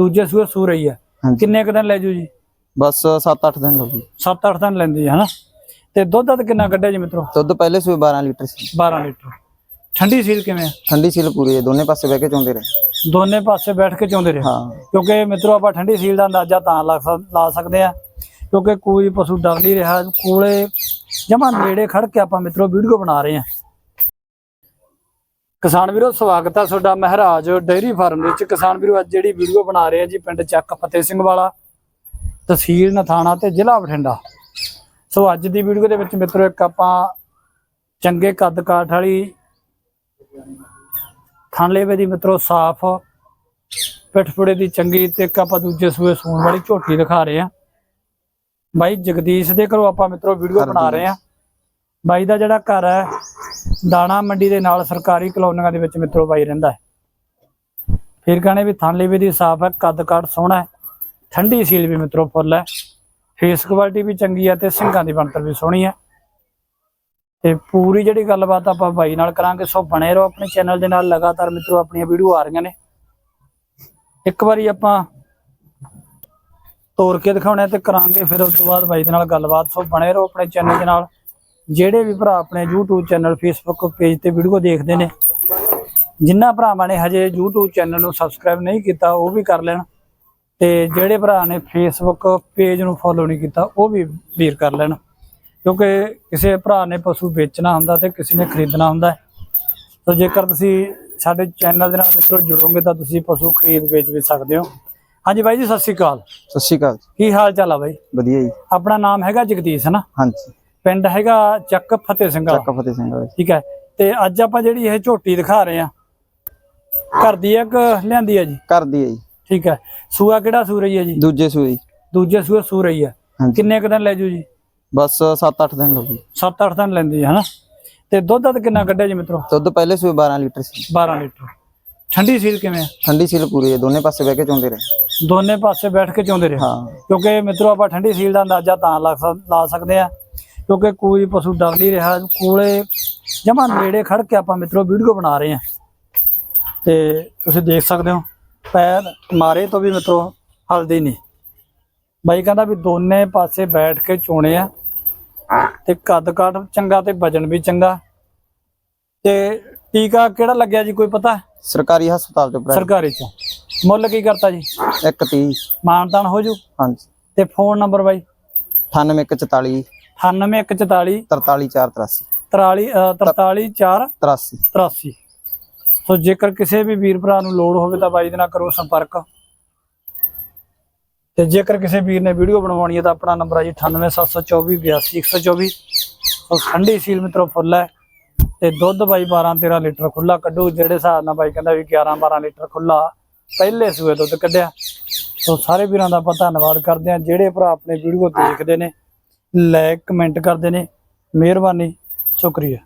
ਦੂਜੇ ਸੂਏ ਸੂ ਰਹੀ ਹੈ। ਹਾਂਜੀ। ਕਿੰਨੇ ਕੁ ਦਿਨ ਲੈ ਜੂ ਜੀ? ਬਸ 7-8 ਦਿਨ ਗਏ। 7-8 ਦਿਨ ਲੈਂਦੀ ਹੈ ਹਨਾ ਤੇ ਦੁੱਧ ਦਾ ਕਿੰਨਾ ਕੱਢਿਆ ਜੀ ਮਿੱਤਰੋ? ਦੁੱਧ ਪਹਿਲੇ ਸੂਏ 12 ਲੀਟਰ ਸੀ। 12 ਲੀਟਰ। ਠੰਡੀ ਸੀਲ ਕਿਵੇਂ ਆ? ਠੰਡੀ ਸੀਲ ਪੂਰੀ ਹੈ ਦੋਨੇ ਪਾਸੇ ਬਹਿ ਕੇ ਚੋਂਦੇ ਰਹੇ। ਦੋਨੇ ਪਾਸੇ ਬੈਠ ਕੇ ਚੋਂਦੇ ਰਹੇ। ਹਾਂ। ਕਿਉਂਕਿ ਮਿੱਤਰੋ ਆਪਾਂ ਠੰਡੀ ਸੀਲ ਦਾ ਅੰਦਾਜ਼ਾ ਤਾਂ ਲਾ ਸਕਦੇ ਆ ਕਿਉਂਕਿ ਕੋਈ ਪਸ਼ੂ ਡਰ ਨਹੀਂ ਰਿਹਾ ਕੋਲੇ ਜਮਾਂ ਨੇੜੇ ਖੜ ਕੇ ਆਪਾਂ ਮਿੱਤਰੋ ਵੀਡੀਓ ਬਣਾ ਰਹੇ ਆ ਕਿਸਾਨ ਵੀਰੋ ਸਵਾਗਤ ਹੈ ਤੁਹਾਡਾ ਮਹਾਰਾਜ ਡੇਅਰੀ ਫਾਰਮ ਵਿੱਚ। ਕਿਸਾਨ ਵੀਰੋ ਅੱਜ ਜਿਹੜੀ ਵੀਡੀਓ ਬਣਾ ਰਹੇ ਆ ਜੀ ਪਿੰਡ ਚੱਕ ਫਤਿਹ ਸਿੰਘ ਵਾਲਾ ਤਹਿਸੀਲ ਨਥਾਣਾ ਤੇ ਜ਼ਿਲ੍ਹਾ ਬਠਿੰਡਾ। ਸੋ ਅੱਜ ਦੀ ਵੀਡੀਓ ਦੇ ਵਿੱਚ ਮਿੱਤਰੋ ਇੱਕ ਆਪਾਂ ਚੰਗੇ ਕੱਦ ਕਾਠ ਵਾਲੀ ਥਾਂਲੇਵੇ ਦੀ ਮਿੱਤਰੋ ਸਾਫ਼ ਪਿੱਠਪੁੜੇ ਦੀ ਚੰਗੀ ਤੇ ਇੱਕ ਆਪਾਂ ਦੂਜੇ ਸੂਏ ਸੂਣ ਵਾਲੀ ਝੋਟੀ ਦਿਖਾ ਰਹੇ ਆ। ਬਾਈ ਜਗਦੀਸ਼ ਦੇ ਘਰੋਂ ਆਪਾਂ ਮਿੱਤਰੋ ਵੀਡੀਓ ਬਣਾ ਰਹੇ ਆ। ਬਾਈ ਦਾ ਜਿਹੜਾ ਘਰ ਹੈ ਦਾਣਾ ਮੰਡੀ ਦੇ ਨਾਲ ਸਰਕਾਰੀ ਕਲੋਨੀਆਂ ਦੇ ਵਿੱਚ ਮਿੱਤਰੋ ਬਾਈ ਰਹਿੰਦਾ ਹੈ। ਫਿਰ ਕਹਣੇ ਵੀ ਥਾਂਲੇਵੇ ਦੀ ਸਾਫ਼ ਹੈ, ਕੱਦ ਕਾਠ ਸੋਹਣਾ ਹੈ, ਠੰਡੀ ਸੀਲ ਵੀ ਮਿੱਤਰੋ ਫੁੱਲ ਹੈ। ਫੇਸ ਕੁਆਲਿਟੀ ਵੀ ਚੰਗੀ ਹੈ ਤੇ ਸਿੰਘਾਂ ਦੀ ਬਣਤਰ ਵੀ ਸੋਹਣੀ ਹੈ। ਤੇ ਪੂਰੀ ਜਿਹੜੀ ਗੱਲਬਾਤ ਆਪਾਂ ਬਾਈ ਨਾਲ ਕਰਾਂਗੇ, ਸੋ ਬਣੇ ਰਹੋ ਆਪਣੇ ਚੈਨਲ ਦੇ ਨਾਲ। ਲਗਾਤਾਰ ਮਿੱਤਰੋ ਆਪਣੀਆਂ ਵੀਡੀਓ ਆ ਰਹੀਆਂ ਨੇ। ਇੱਕ ਵਾਰੀ ਆਪਾਂ ਤੋੜ ਕੇ ਦਿਖਾਉਣਾ ਤੇ ਕਰਾਂਗੇ, ਫਿਰ ਉਸ ਤੋਂ ਬਾਅਦ ਬਾਈ ਦੇ ਨਾਲ ਗੱਲਬਾਤ। ਸੋ ਬਣੇ ਰਹੋ ਆਪਣੇ ਚੈਨਲ ਦੇ ਨਾਲ। ਜਿਹੜੇ ਵੀ ਭਰਾ ਆਪਣੇ YouTube ਚੈਨਲ Facebook ਪੇਜ ਤੇ ਵੀਡੀਓ ਦੇਖਦੇ ਨੇ ਜਿਨ੍ਹਾਂ ਭਰਾਵਾਂ ਨੇ ਹਜੇ YouTube ਚੈਨਲ ਨੂੰ ਸਬਸਕ੍ਰਾਈਬ ਨਹੀਂ ਕੀਤਾ ਉਹ ਵੀ ਕਰ ਲੈਣ ਤੇ ਜਿਹੜੇ ਭਰਾ ਨੇ Facebook ਪੇਜ ਨੂੰ ਫੋਲੋ ਨਹੀਂ ਕੀਤਾ ਉਹ ਵੀ ਵੀਰ ਕਰ ਲੈਣ। ਕਿਉਂਕਿ ਕਿਸੇ ਭਰਾ ਨੇ ਪਸ਼ੂ ਵੇਚਣਾ ਹੁੰਦਾ ਤੇ ਕਿਸੇ ਨੇ ਖਰੀਦਣਾ ਹੁੰਦਾ। ਸੋ ਜੇਕਰ ਤੁਸੀਂ ਸਾਡੇ ਚੈਨਲ ਦੇ ਨਾਲ ਮਿੱਤਰੋ ਜੁੜੋਗੇ ਤਾਂ ਤੁਸੀਂ ਪਸ਼ੂ ਖਰੀਦ ਵੇਚ ਵੀ ਸਕਦੇ ਹੋ। ਹਾਂਜੀ ਬਾਈ ਜੀ ਸਤਿ ਸ਼੍ਰੀ ਅਕਾਲ। ਸਤਿ ਸ਼੍ਰੀ ਅਕਾਲ। ਕੀ ਹਾਲ ਚਾਲ ਆ ਬਾਈ? ਵਧੀਆ ਜੀ। ਆਪਣਾ ਨਾਮ ਹੈਗਾ ਜਗਦੀਸ਼ ਹੈ ਨਾ? ਹਾਂਜੀ। ਪਿੰਡ ਹੈਗਾ ਚੱਕ ਫਤਿਹ ਸਿੰਘ ਵਾਲਾ। ਚੱਕ ਫਤਿਹ ਸਿੰਘ ਵਾਲੇ ਠੀਕ ਹੈ। ਤੇ ਅੱਜ ਆਪਾਂ ਜਿਹੜੀ ਇਹ ਝੋਟੀ ਦਿਖਾ ਰਹੇ ਆ ਘਰ ਦੀ ਇੱਕ ਲਿਆਂਦੀ ਹੈ ਜੀ? ਘਰ ਦੀ ਜੀ। ਠੀਕ ਹੈ। ਸੂਆ ਕਿਹੜਾ ਸੂ ਰਹੀ ਹੈ ਜੀ? ਦੂਜੇ ਜੀ। ਦੂਜੇ ਸੂਏ ਸੂ ਰਹੀ ਹਾਂਜੀ। ਕਿੰਨੇ ਕੁ ਦਿਨ ਲੈ ਜੂ ਜੀ? ਬਸ 7-8 ਦਿਨ ਗਏ 7-8 ਦਿਨ ਲੈਂਦੀ ਹੈ ਹਨਾ? ਤੇ ਦੁੱਧ ਦਾ ਕਿੰਨਾ ਕੱਢਿਆ ਜੀ ਮਿੱਤਰੋ? ਦੁੱਧ ਪਹਿਲੇ ਸੂਏ 12 ਲੀਟਰ ਸੀ। 12 ਲੀਟਰ। ਠੰਡੀ ਸੀਲ ਕਿਵੇਂ ਆ? ਠੰਡੀ ਸੀਲ ਪੂਰੀ ਹੈ ਦੋਨੇ ਪਾਸੇ ਬਹਿ ਕੇ ਚੋਂਦੇ ਰਹੇ। ਦੋਨੇ ਪਾਸੇ ਬੈਠ ਕੇ ਚੋਂਦੇ ਰਹੇ। ਹਾਂ। ਕਿਉਂਕਿ ਮਿੱਤਰੋ ਆਪਾਂ ਠੰਡੀ ਸੀਲ ਦਾ ਅੰਦਾਜ਼ਾ ਤਾਂ ਲਾ ਸਕਦੇ ਆ ਕਿਉਂਕਿ ਕੋਈ ਪਸ਼ੂ ਡਰ ਨਹੀਂ ਰਿਹਾ ਕੋਲੇ ਜਮਾਂ ਨੇੜੇ ਖੜ ਕੇ ਆਪਾਂ ਮਿੱਤਰੋ ਵੀਡੀਓ ਬਣਾ ਰਹੇ ਆ ਤੇ ਤੁਸੀਂ ਦੇਖ ਸਕਦੇ ਹੋ ਪੈਰ ਮਾਰੇ ਤੋਂ ਵੀ ਮਿੱਤਰੋ ਹਲਦੀ ਨਹੀਂ। ਬਾਈ ਕਹਿੰਦਾ ਵੀ ਦੋਨੇ ਪਾਸੇ ਬੈਠ ਕੇ ਚੋਣੇ ਆ। ਤੇ ਕੱਦ ਕਾਠ ਚੰਗਾ ਤੇ ਵਜਨ ਵੀ ਚੰਗਾ। ਤੇ ਟੀਕਾ ਕਿਹੜਾ ਲੱਗਿਆ ਜੀ ਕੋਈ ਪਤਾ? ਸਰਕਾਰੀ ਹਸਪਤਾਲ ਪ੍ਰਾਈਵੇਟ ਸਰਕਾਰੀ ਚ। ਮੁੱਲ ਕੀ ਕਰਤਾ ਜੀ? 130 ਮਾਨਤਾਨ ਹੋ ਜੂ? ਹਾਂਜੀ। ਤੇ ਫੋਨ ਨੰਬਰ ਬਾਈ? 9844 98144 43483 43 434 83 83 ਸੋ ਜੇਕਰ ਕਿਸੇ ਵੀ ਵੀਰ ਭਰਾ ਨੂੰ ਲੋੜ ਹੋਵੇ ਤਾਂ ਬਾਈ ਦੇ ਨਾਲ ਕਰੋ ਸੰਪਰਕ। ਤੇ ਜੇਕਰ ਕਿਸੇ ਵੀਰ ਨੇ ਵੀਡੀਓ ਬਣਵਾਉਣੀ ਹੈ ਤਾਂ ਆਪਣਾ ਨੰਬਰ ਹੈ ਜੀ 9874282124 ਸੋ ਠੰਡੀ ਸੀਲ ਮਿੱਤਰੋ ਫੁੱਲ ਹੈ। ਤੇ ਦੁੱਧ ਬਾਈ 12 13 ਲੀਟਰ ਖੁੱਲਾ ਕੱਢੂ। ਜਿਹੜੇ ਹਿਸਾਬ ਨਾਲ ਬਾਈ ਕਹਿੰਦਾ ਵੀ 11 12 ਲੀਟਰ ਖੁੱਲਾ ਪਹਿਲੇ ਸੂਏ ਦੁੱਧ ਕੱਢਿਆ। ਸੋ ਸਾਰੇ ਵੀਰਾਂ ਦਾ ਆਪਾਂ ਧੰਨਵਾਦ ਕਰਦੇ ਹਾਂ। ਜਿਹੜੇ ਭਰਾ ਆਪਣੇ ਵੀਡੀਓ ਦੇਖਦੇ ਨੇ ਲਾਇਕ ਕਮੈਂਟ ਕਰਦੇ ਨੇ। ਮਿਹਰਬਾਨੀ। ਸ਼ੁਕਰੀਆ।